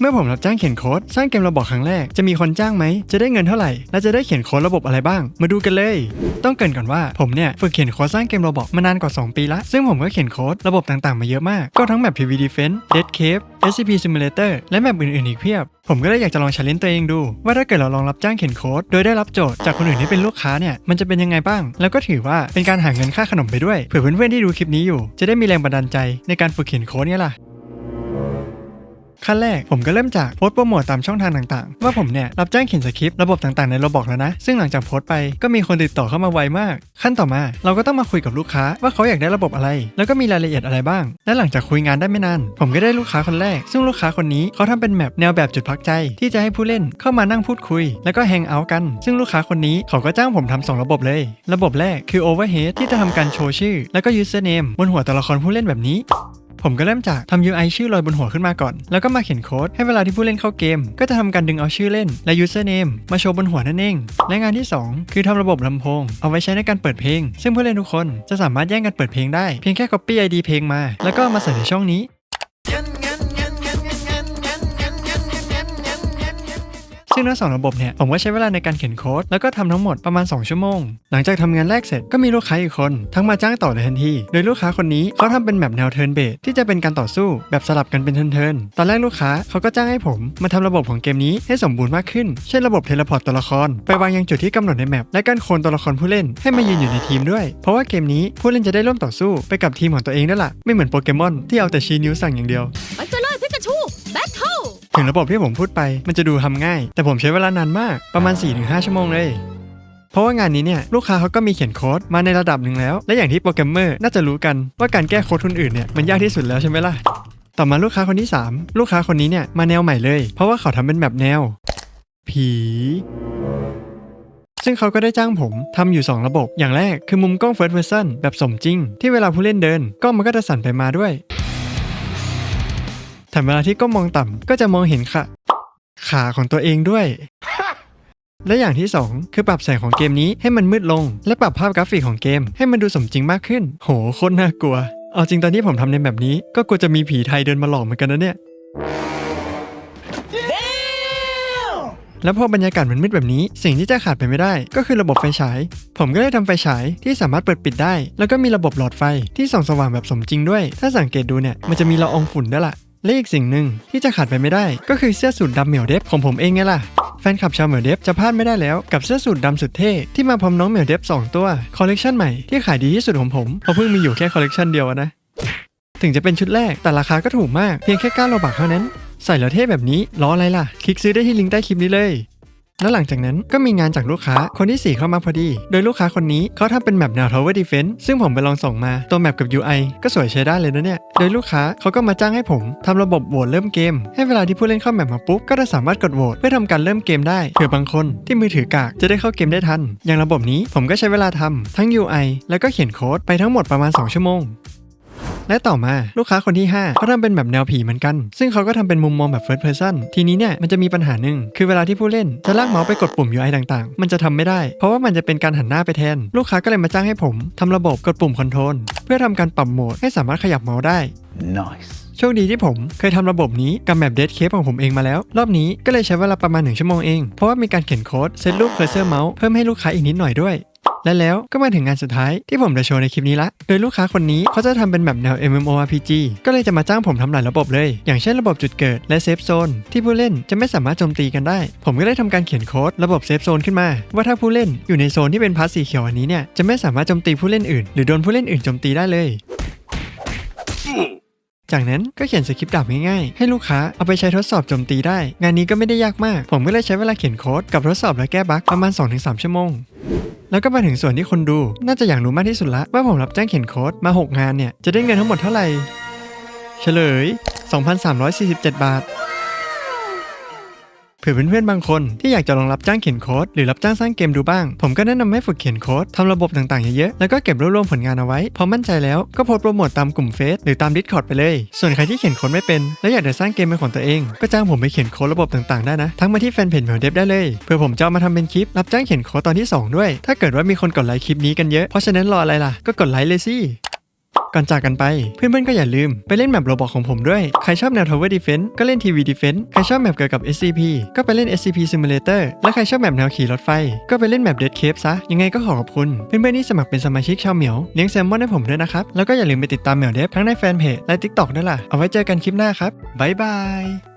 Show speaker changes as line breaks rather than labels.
เมื่อผมรับจ้างเขียนโค้ดสร้างเกมระบบครั้งแรกจะมีคนจ้างไหม จะได้เงินเท่าไหร่ และจะได้เขียนโค้ดระบบอะไรบ้าง มาดูกันเลย ต้องเกรินก่อนว่าผมเนี่ยฝึกเขียนโค้ดสร้างเกมระบบมานานกว่า 2 ปีละซึ่งผมก็เขียนโค้ดระบบต่างๆมาเยอะมาก ก็ทั้งแบบ PV Defense Dead Cave SCP Simulator และแบบอื่นๆอีกเพียบ ผมก็เลยอยากจะลอง challenge ตัวเองดู ว่าถ้าเกิดเราลองรับจ้างเขียนโค้ดโดยได้รับโจทย์จากคนอื่นที่เป็นลูกค้าเนี่ยมันจะเป็นยังไงบ้าง แล้วก็ถือว่าเป็นการหาเงินค่าขนมไปด้วยเผื่อเพื่อนๆที่ดูคลิปนี้อยู่ จะได้มีแรงบันดาลใจในการฝึกเขียนโค้ดเนี่ยล่ะ ขั้นแรกผมก็เริ่มจากโพสต์โปรโมทตามช่องทางต่างๆ ว่าผมเนี่ยรับจ้างเขียนสคริปต์ระบบต่างๆในระบบแล้วนะ ซึ่งหลังจากโพสต์ไปก็มีคนติดต่อเข้ามาไวมาก ขั้นต่อมาเราก็ต้องมาคุยกับลูกค้าว่าเขาอยากได้ระบบอะไร แล้วก็มีรายละเอียดอะไรบ้าง และหลังจากคุยงานได้ไม่นานผมก็ได้ลูกค้าคนแรก ซึ่งลูกค้าคนนี้เขาทำเป็นแมปแนวแบบจุดพักใจ ที่จะให้ผู้เล่นเข้ามานั่งพูดคุย แล้วก็แฮงเอาท์กัน ซึ่งลูกค้าคนนี้เขาก็จ้างผมทำสองระบบเลย ระบบแรกคือ overhead ที่จะทำการโชว์ชื่อ แล้วก็ username บนหัวตัวละครผู้เล่นแบบนี้ ผมก็เริ่มจากทำ UI ชื่อลอยบนหัวขึ้นมาก่อน แล้วก็มาเขียนโค้ดให้เวลาที่ผู้เล่นเข้าเกม ก็จะทำการดึงเอาชื่อเล่นและ username มาโชว์บนหัวนั่นเอง และงานที่ 2 คือทำระบบลำโพง เอาไว้ใช้ในการเปิดเพลง ซึ่งผู้เล่นทุกคนจะสามารถแย่งกันเปิดเพลงได้เพียงแค่ copy ID เพลงมา แล้วก็มาใส่ในช่องนี้ ซึ่งทั้งสองระบบเนี่ยผมก็ใช้เวลาในการเขียนโค้ดแล้วก็ทำทั้งหมดประมาณ 2 ชั่วโมง หลังจากทำงานแรกเสร็จก็มีลูกค้าอีกคนทั้งมาจ้างต่อในทันทีโดยลูกค้าคนนี้เขาทำเป็นแบบแนวเทิร์นเบสที่จะเป็นการต่อสู้แบบสลับกันเป็นเทิร์นตอนแรกลูกค้าเขาก็จ้างให้ผมมาทำระบบของเกมนี้ให้สมบูรณ์มากขึ้นเช่นระบบเทเลพอร์ตตัวละคร ไปวางยังจุดที่กำหนดในแมปและการโคลนตัวละครผู้เล่นให้มายืนอยู่ในทีมด้วย เพราะว่าเกมนี้ผู้เล่นจะได้ร่วมต่อสู้ไปกับทีมของตัวเองด้วยล่ะไม่เหมือนโปเกมอนที่เอาแต่ชี้นิ้วสั่งอย่างเดียว ถึงระบบที่ผมพูดไปมันจะดูทำง่าย แต่ผมใช้เวลานานมากประมาณ 4-5 ชั่วโมงเลย เพราะว่างานนี้เนี่ยลูกค้าเขาก็มีเขียนโค้ดมาในระดับหนึ่งแล้ว และอย่างที่โปรแกรมเมอร์น่าจะรู้กันว่าการแก้โค้ดคนอื่นเนี่ยมันยากที่สุดแล้วใช่ไหมล่ะต่อมาลูกค้าคนที่ 3 ลูกค้าคนนี้เนี่ยมาแนวใหม่เลย เพราะว่าเขาทำเป็นแบบแนว ผี ซึ่งเขาก็ได้จ้างผมทำอยู่ 2 ระบบ อย่างแรกคือมุมกล้อง first person แบบสมจริง ที่เวลาผู้เล่นเดินกล้องมันก็จะสั่นไปมาด้วย แถมเวลาที่ก้มมองต่ำก็จะมองเห็นขาขาของตัวเองด้วย และอย่างที่ 2 คือปรับแสงของเกมนี้ให้มันมืดลง และปรับภาพกราฟิกของเกมให้มันดูสมจริงมากขึ้น โหโคตรน่ากลัว เอาจริงตอนที่ผมทำในแบบนี้ ก็กลัวจะมีผีไทยเดินมาหลอกเหมือนกันนะเนี่ยแล้วพอบรรยากาศมันมืดแบบนี้ สิ่งที่จะขาดไปไม่ได้ ก็คือระบบไฟฉาย ผมก็เลยทำไฟฉายที่สามารถเปิดปิดได้ แล้วก็มีระบบหลอดไฟที่ส่องสว่างแบบสมจริงด้วย ถ้าสังเกตดูเนี่ย มันจะมีละอองฝุ่นด้วยล่ะ และอีกสิ่งหนึ่งที่จะขาดไปไม่ได้ ก็คือเสื้อสูทดำเหมียวเดฟของผมเองไงล่ะแฟนคลับชาวเหมียวเดฟจะพลาดไม่ได้แล้วกับเสื้อสูทดำสุดเท่ที่มาพร้อมน้องเหมียวเดฟ2 ตัวคอลเลกชันใหม่ที่ขายดีที่สุดของผมเพราะเพิ่งมีอยู่แค่คอลเลกชันเดียวนะถึงจะเป็นชุดแรกแต่ราคาก็ถูกมากเพียงแค่9โลบาทเท่านั้น ใส่แล้วเท่แบบนี้รออะไรล่ะ คลิกซื้อได้ที่ลิงก์ใต้คลิปนี้เลย แล้วหลังจากนั้นก็มีงานจากลูกค้าคนที่ 4 เข้ามาพอดี โดยลูกค้าคนนี้เขาทำเป็นแมปแนว Tower Defense ซึ่งผมไปลองส่งมาตัวแมปกับ UI ก็สวยใช้ได้เลยนะเนี่ย โดยลูกค้าเขาก็มาจ้างให้ผมทำระบบโหวตเริ่มเกม ให้เวลาที่ผู้เล่นเข้าแมปมาปุ๊บ ก็จะสามารถกดโหวตเพื่อทำการเริ่มเกมได้เผื่อบางคนที่มือถือกากจะได้เข้าเกมได้ทัน อย่างระบบนี้ผมก็ใช้เวลาทำทั้ง UI แล้วก็เขียนโค้ดไปทั้งหมดประมาณ 2 ชั่วโมง และต่อมาลูกค้าคนที่5เขาทำเป็นแบบแนวผีเหมือนกัน ซึ่งเขาก็ทำเป็นมุมมองแบบ first person ทีนี้เนี่ยมันจะมีปัญหาหนึ่งคือเวลาที่ผู้เล่นจะลากเมาส์ไปกดปุ่ม UI ต่างๆ มันจะทำไม่ได้ เพราะว่ามันจะเป็นการหันหน้าไปแทน ลูกค้าก็เลยมาจ้างให้ผมทำระบบกดปุ่มคอนโทรลเพื่อทำการปรับโหมดให้สามารถขยับเมาส์ได้
Nice.
โชคดีที่ผมเคยทำระบบนี้กับแมป Dead Cave ของผมเองมาแล้ว รอบนี้ก็เลยใช้เวลาประมาณ 1 ชั่วโมงเอง เพราะว่ามีการเขียนโค้ดเซตรูปเคอร์เซอร์เมาส์เพิ่มให้ลูกค้าอีกนิดหน่อยด้วย และแล้วก็มาถึงงานสุดท้ายที่ผมจะโชว์ในคลิปนี้ละ โดยลูกค้าคนนี้เขาจะทำเป็นแบบแนว MMORPG ก็เลยจะมาจ้างผมทำหลายระบบเลย อย่างเช่นระบบจุดเกิดและเซฟโซนที่ผู้เล่นจะไม่สามารถโจมตีกันได้ ผมก็ได้ทำการเขียนโค้ดระบบเซฟโซนขึ้นมา ว่าถ้าผู้เล่นอยู่ในโซนที่เป็นพาสสีเขียวอันนี้เนี่ยจะไม่สามารถโจมตีผู้เล่นอื่น หรือโดนผู้เล่นอื่นโจมตีได้เลยจากนั้นก็เขียนสคริปต์ดาบง่ายๆ ให้ลูกค้าเอาไปใช้ทดสอบโจมตีได้ งานนี้ก็ไม่ได้ยากมาก ผมก็เลยใช้เวลาเขียนโค้ดกับทดสอบและแก้บั๊กประมาณ 2-3 ชั่วโมง แล้วก็มาถึงส่วนที่คนดู น่าจะอยากรู้มากที่สุดละว่าผมรับจ้างเขียนโค้ดมา 6 งานเนี่ย จะได้เงินทั้งหมดเท่าไหร่ เฉลย 2,347 บาท เผื่อเพื่อนๆบางคนที่อยากจะลองรับจ้างเขียนโค้ดหรือรับจ้างสร้างเกมดูบ้าง ผมก็แนะนำให้ฝึกเขียนโค้ดทำระบบต่างๆเยอะๆแล้วก็เก็บรวบรวมผลงานเอาไว้ พอมั่นใจแล้วก็โพสโปรโมทตามกลุ่มเฟซหรือตาม Discord ไปเลย ส่วนใครที่เขียนโค้ดไม่เป็น และอยากจะสร้างเกมเป็นของตัวเอง ก็จ้างผมไปเขียนโค้ดระบบต่างๆได้นะ ทั้งมาที่แฟนเพจเหมียวเดฟได้เลยเพื่อผมจะมาทำเป็นคลิปรับจ้างเขียนโค้ดตอนที่ 2 ด้วย ถ้าเกิดว่ามีคนกดไลค์คลิปนี้กันเยอะเพราะฉะนั้นรออะไรล่ะก็กดไลค์เลยสิ ก่อนจากกันไป เพื่อนๆก็อย่าลืมไปเล่นแมปโรบอทของผมด้วย ใครชอบแนว Tower Defense ก็เล่น TV Defense ใครชอบแมปเกี่ยวกับ SCP ก็ไปเล่น SCP Simulator และใครชอบแมปแนวขี่รถไฟ ก็ไปเล่นแมป Dead Cave ซะ ยังไงก็ขอขอบคุณ เพื่อนๆที่สมัครเป็นสมาชิกชาวเหมียวเลี้ยงแซลมอนให้ผมด้วยนะครับ แล้วก็อย่าลืมไปติดตามเหมียวเดฟทั้งในแฟนเพจและ TikTok ด้วยล่ะ เอาไว้เจอกันคลิปหน้าครับบ๊ายบาย